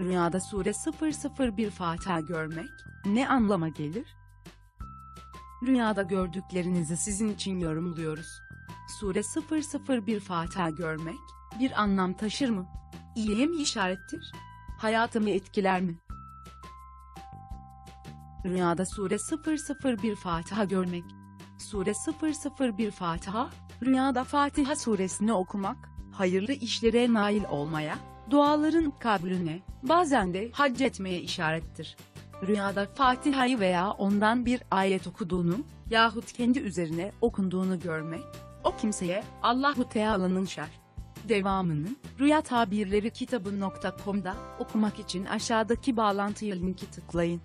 Rüyada sure 001 Fatiha görmek ne anlama gelir? Rüyada gördüklerinizi sizin için yorumluyoruz. Sure 001 Fatiha görmek bir anlam taşır mı? İyiye mi işarettir? Hayatımı etkiler mi? Rüyada sure 001 Fatiha görmek. Sure 001 Fatiha, rüyada Fatiha suresini okumak, hayırlı işlere nail olmaya, duaların kabulüne, bazen de hac etmeye işarettir. Rüyada Fatiha'yı veya ondan bir ayet okuduğunu yahut kendi üzerine okunduğunu görmek, o kimseye Allahu Teala'nın şer. Devamını Rüya Tabirleri kitabı.com'da okumak için aşağıdaki bağlantıya linki tıklayın.